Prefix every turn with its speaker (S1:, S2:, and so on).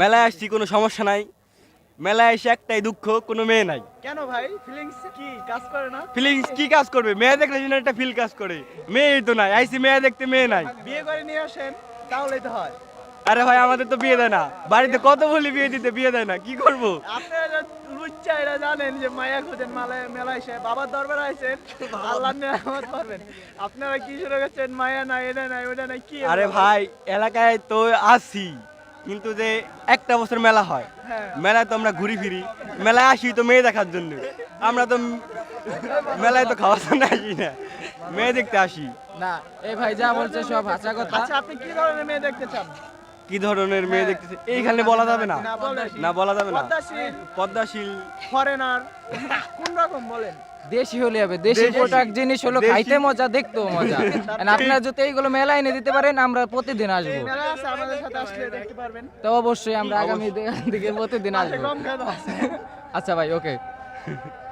S1: মেলায় আসছি কোনো সমস্যা নাই। মেলায় এসে একটাই দুঃখ কোনো মেয়ে নাই।
S2: কেন ভাই? ফিলিংস কি? কাজ করে না?
S1: ফিলিংস কি কাজ করবে? মেয়ে দেখলে যেন একটা ফিল কাজ করে। মেয়েই তো নাই আইসি মেয়ে দেখতে মেয়ে নাই।
S2: বিয়ে করে নিয়ে আসেন তাহলেই তো হয়।
S1: আরে ভাই আমাদের তো বিয়ে দেয় না। বাড়িতে কত বলি বিয়ে দিতে বিয়ে দেয় না কি করব?
S2: আপনারা লুচ্চা এরা জানেন যে মায়া খোঁজেন মালায় মেলা এসে বাবার দরবার আইছেন আল্লাহ নিয়ামত পারবেন আপনারা কি শুরু করছেন? মায়া নাই এটা নাই ওটা নাই কি
S1: আরে ভাই এলাকায় তো আসি কিন্তু যে একটা বছর মেলা হয় মেলায় তো আমরা ঘুরি ফিরি মেলায় আসি তো মেয়ে দেখার জন্য। আমরা তো মেলায় তো খাওয়ার জন্য আসি না মেয়ে দেখতে আসি।
S3: না এই ভাই যা বলছে সব হাসা কথা।
S2: আচ্ছা আপনি কি ধরনের মেয়ে দেখতে চান?
S1: কি ধরনের মেয়ে দেখতেছে এইখানে বলা যাবে না।
S2: না
S1: না। বলা যাবে না।
S2: পদ্মাশীল।
S1: পদ্মাশীল।
S2: ফরেনার কোন রকম বলেন?
S3: দেশি হলে হবে দেশি। প্রোডাক্ট জিনিস হলো খাইতে মজা দেখতেও মজা। আপনারা যদি এইগুলো মেলায় এনে দিতে পারেন আমরা প্রতিদিন আসব।
S2: মেলা আছে আমাদের সাথে আসলে দেখতে পারবেন।
S3: তো অবশ্যই আমরা আগামী দিকে প্রতিদিন আসব। আচ্ছা ভাই ওকে